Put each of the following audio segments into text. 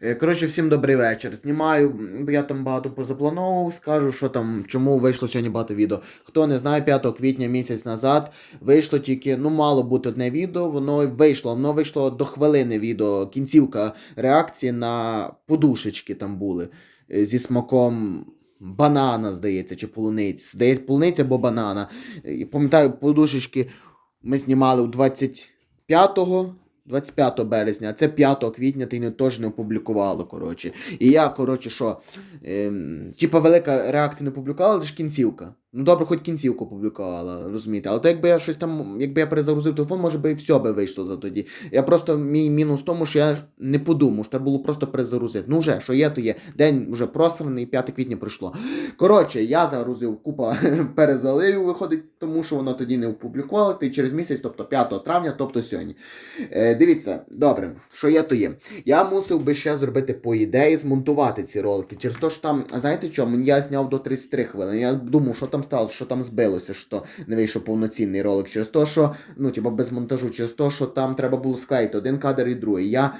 Е, Коротше, всім добрий вечір. Знімаю, я там багато позаплановував, скажу, що там, чому вийшло сьогодні багато відео. Хто не знає, 5 квітня місяць назад вийшло тільки, ну, мало бути одне відео, воно вийшло, воно вийшло до хвилини відео, кінцівка реакції на подушечки там були е, зі смаком. Банана, здається, чи полуниць. Здається, полуниця або банана. І пам'ятаю, подушечки ми знімали у 25 25 березня, а це 5 квітня ти не теж не опублікувало, коротше. І я, коротше, що, ем, типа велика реакція не опублікувала, лише кінцівка. Ну добре, хоч кінцівку опублікувала, розумієте. Але то якби я щось там, якби я перезагрузив телефон, може би і все би вийшло за тоді. Я просто мій мінус в тому, що я не подумав, що треба було просто перезагрузити. Ну вже, що є, то є. День вже просраний, 5 квітня пройшло. Коротше, я загрузив купа перезаливів, виходить, тому що воно тоді не опублікувало, ти через місяць, тобто 5 травня, тобто сьогодні. Е, дивіться, добре, що є, то є. Я мусив би ще зробити по ідеї, змонтувати ці ролики. Через те, що там, знаєте що, я зняв до 33 хвилини. Я думав, що там сталося, що там збилося, що не вийшов повноцінний ролик. Через те, що, ну, типу, без монтажу, через те, що там треба було склеїти один кадр і другий. Я,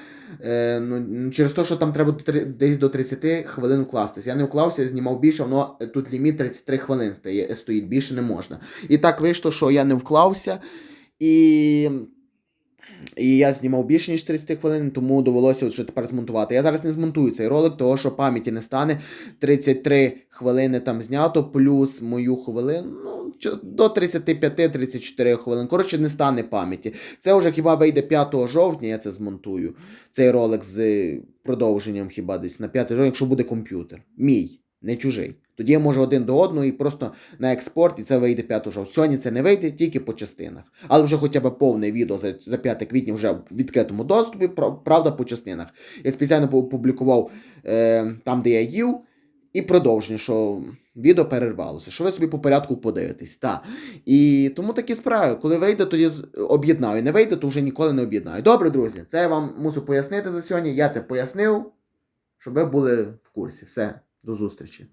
е, ну, через те, що там треба десь до 30 хвилин вкластися. Я не вклався, я знімав більше, воно е, тут ліміт 33 хвилин стоїть, більше не можна. І так вийшло, що я не вклався. І і я знімав більше, ніж 30 хвилин, тому довелося вже тепер змонтувати. Я зараз не змонтую цей ролик, того що пам'яті не стане. 33 хвилини там знято, плюс мою хвилину. Ну, до 35-34 хвилин. Коротше, не стане пам'яті. Це вже хіба вийде 5 жовтня, я це змонтую. Цей ролик з продовженням хіба десь на 5 жовтня, якщо буде комп'ютер. Мій, не чужий. Тоді я можу один до одного і просто на експорт, і це вийде 5 жовтня. Сьогодні це не вийде тільки по частинах. Але вже хоча б повне відео за, за 5 квітня вже в відкритому доступі, правда, по частинах. Я спеціально опублікував е, там, де я їв, і продовження, що відео перервалося. Що ви собі по порядку подивитесь. Та. І тому такі справи. Коли вийде, тоді об'єднаю. Не вийде, то вже ніколи не об'єднаю. Добре, друзі, це я вам мусив пояснити за сьогодні. Я це пояснив, щоб ви були в курсі. Все, до зустрічі.